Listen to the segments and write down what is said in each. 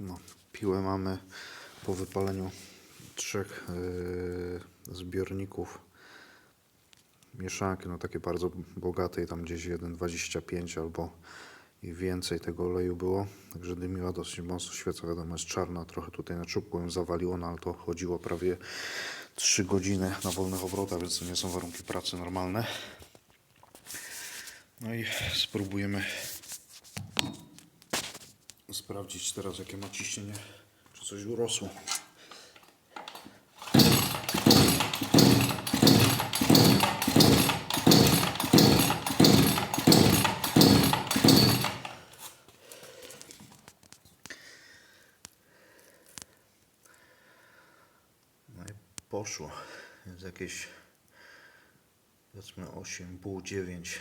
No, piłę mamy po wypaleniu trzech yy, zbiorników. Mieszanki, no takie bardzo bogatej, tam gdzieś 1,25 albo i więcej tego oleju było, także dymiła dosyć mocno, świeca. Wiadomo jest czarna, trochę tutaj na czubku ją zawaliło, no ale to chodziło prawie 3 godziny na wolnych obrotach, więc to nie są warunki pracy normalne. No i spróbujemy sprawdzić teraz jakie ma ciśnienie, czy coś urosło. No i poszło. Jest jakieś powiedzmy 8,5-9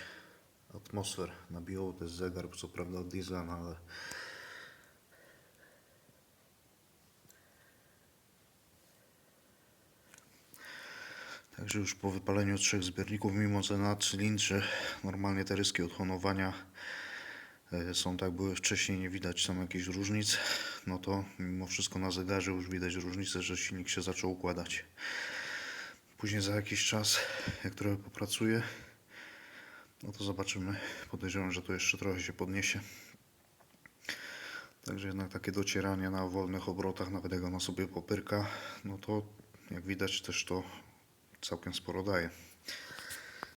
atmosfer nabiło. To jest zegar, co prawda od diesla, no ale Także już po wypaleniu trzech zbiorników, mimo że na cylindrze normalnie te ryski odhonowania e, są tak były wcześniej, nie widać tam jakichś różnic, no to mimo wszystko na zegarze już widać różnicę, że silnik się zaczął układać. Później za jakiś czas, jak trochę popracuje, no to zobaczymy. Podejrzewam, że to jeszcze trochę się podniesie. Także jednak takie docieranie na wolnych obrotach, nawet jak ona sobie popyrka, no to jak widać też to całkiem sporo daje.